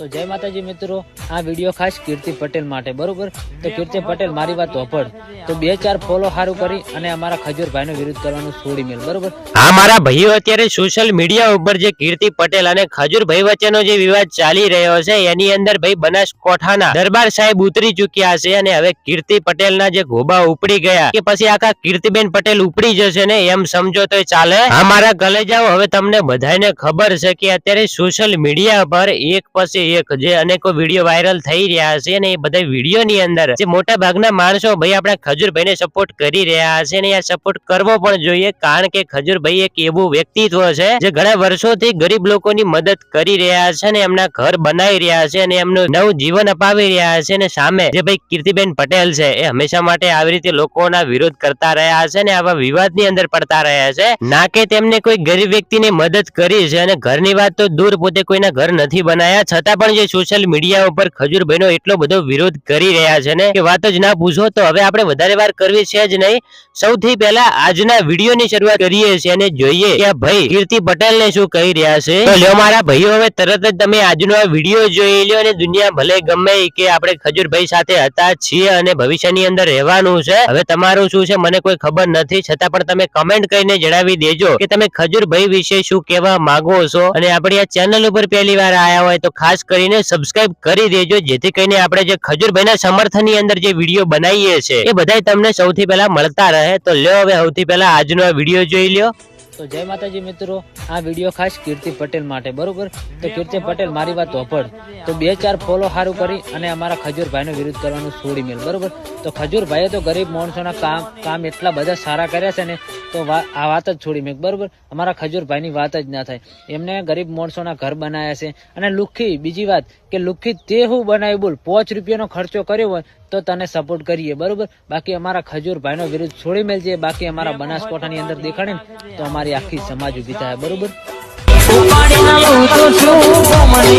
તો જય માતાજી મિત્રો આ વીડિયો ખાસ કીર્તિ પટેલ માટે બરોબર? તો કીર્તિ પટેલ મારી વાત હોપડ તો બે ચાર ફોલો સારું કરી અને અમારા ખજૂરભાઈનો વિરોધ કરવાનું છોડી મેલ બરોબર? આ મારા ભાઈઓ અત્યારે સોશિયલ મીડિયા ઉપર જે કીર્તિ પટેલ અને ખજૂરભાઈ વચ્ચેનો જે વિવાદ ચાલી રહ્યો છે એની અંદર ભાઈ બનાસકોઠાના દરબાર સાહેબ ઉતરી ચુક્યા છે અને હવે કીર્તિ પટેલના જે ગોબા ઉપડી ગયા કે પછી આખા કીર્તિબેન પટેલ ઉપડી જશે ને એમ સમજો તો ચાલે. હા મારા કલેજાઓ હવે તમને બધાને ખબર છે કે અત્યારે સોશિયલ મીડિયા પર એક પછી એક, જે અનેકો વીડિયો વાયરલ થઈ રહ્યા છે અને એ બધા વિડીયોની અંદર જે મોટા ભાગના માણસો ભાઈ આપણા ખજૂરભાઈને સપોર્ટ કરી રહ્યા છે અને આ સપોર્ટ કરવો પણ જોઈએ, કારણ કે ખજૂરભાઈ એક એવું વ્યક્તિત્વ છે જે ઘણા વર્ષોથી ગરીબ લોકોની મદદ કરી રહ્યા છે અને એમના ઘર બનાવી રહ્યા છે અને એમનું નવું જીવન અપાવી રહ્યા છે અને સામે જે ભાઈ કીર્તિબેન પટેલ છે એ હંમેશા માટે આવી રીતે લોકોના વિરોધ કરતા રહ્યા છે અને આવા વિવાદની અંદર પડતા રહ્યા છે. ના કે તેમને કોઈ ગરીબ વ્યક્તિને મદદ કરી છે અને ઘરની વાત તો દૂર પોતે કોઈના ઘર નથી બનાયા, છતાં પણ જે સોશિયલ મીડિયા ઉપર ખજૂર ખજૂરભાઈનો એટલો બધો વિરોધ કરી રહ્યા છે ને કે વાત જ ના પૂછો તો હવે આપણે વધારે વાર કરવી છે જ નહીં. સૌથી પહેલા આજના વિડીયોની શરૂઆત કરીએ છીએ અને જોઈએ કે ભાઈ કીર્તિ પટેલ ને શું કહી રહ્યા છે. તો મારા ભાઈઓ, હવે તરત જ તમે આજનો આ વીડિયો જોઈ લ્યો અને દુનિયા ભલે ગમે કે આપણે ખજૂરભાઈ સાથે હતા છીએ અને ભવિષ્યની અંદર રહેવાનું છે. હવે તમારું શું છે મને કોઈ ખબર નથી. છતાં પણ તમે કમેન્ટ કરીને જણાવી દેજો કે તમે ખજૂરભાઈ વિશે શું કહેવા માંગો છો? અને આપણી આ ચેનલ ઉપર પહેલી વાર આયા હોય તો ખાસ કરીને સબસ્ક્રાઇબ કરી દેજો, જેથી કરીને આપણે જે ખજૂરભાઈના સમર્થનની અંદર જે વીડિયો બનાવીએ છે એ બધાય તમને સૌથી પહેલા મળતા રહે. તો લ્યો હવે સૌથી પહેલા આજનો વીડિયો જોઈ લ્યો. તો જય માતાજી મિત્રો, આ વીડિયો ખાસ કીર્તિ પટેલ માટે, બરોબર? તો કીર્તિ પટેલ, મારી વાત હોપડ તો બે ચાર ફોલો સારું કરી અને અમારા ખજૂરભાઈનો વિરોધ કરવાનું છોડી મેળ બરોબર? તો ખજૂરભાઈએ તો ગરીબ માણસોના કામ કામ એટલા બધા સારા કર્યા છે ને, તો આ વાત જ છોડી મેં બરોબર? અમારા ખજૂરભાઈની વાત જ ના થાય. એમને ગરીબ માણસોના ઘર બનાવ્યા છે. અને લુખ્ખી બીજી વાત કે લુખ્ખી તે હું બનાવ્યું બોલ, પાંચ રૂપિયાનો ખર્ચો કર્યો હોય તો તને સપોર્ટ કરીએ, બરોબર? બાકી અમારા ખજૂરભાઈનો વિરુદ્ધ છોડી મેલજે, બાકી અમારા બનાસકોઠાની અંદર દેખાડે તો અમારી આખી સમાજ ઊભી થાય બરોબર? ઉપાડી ના લઉં તો શું મને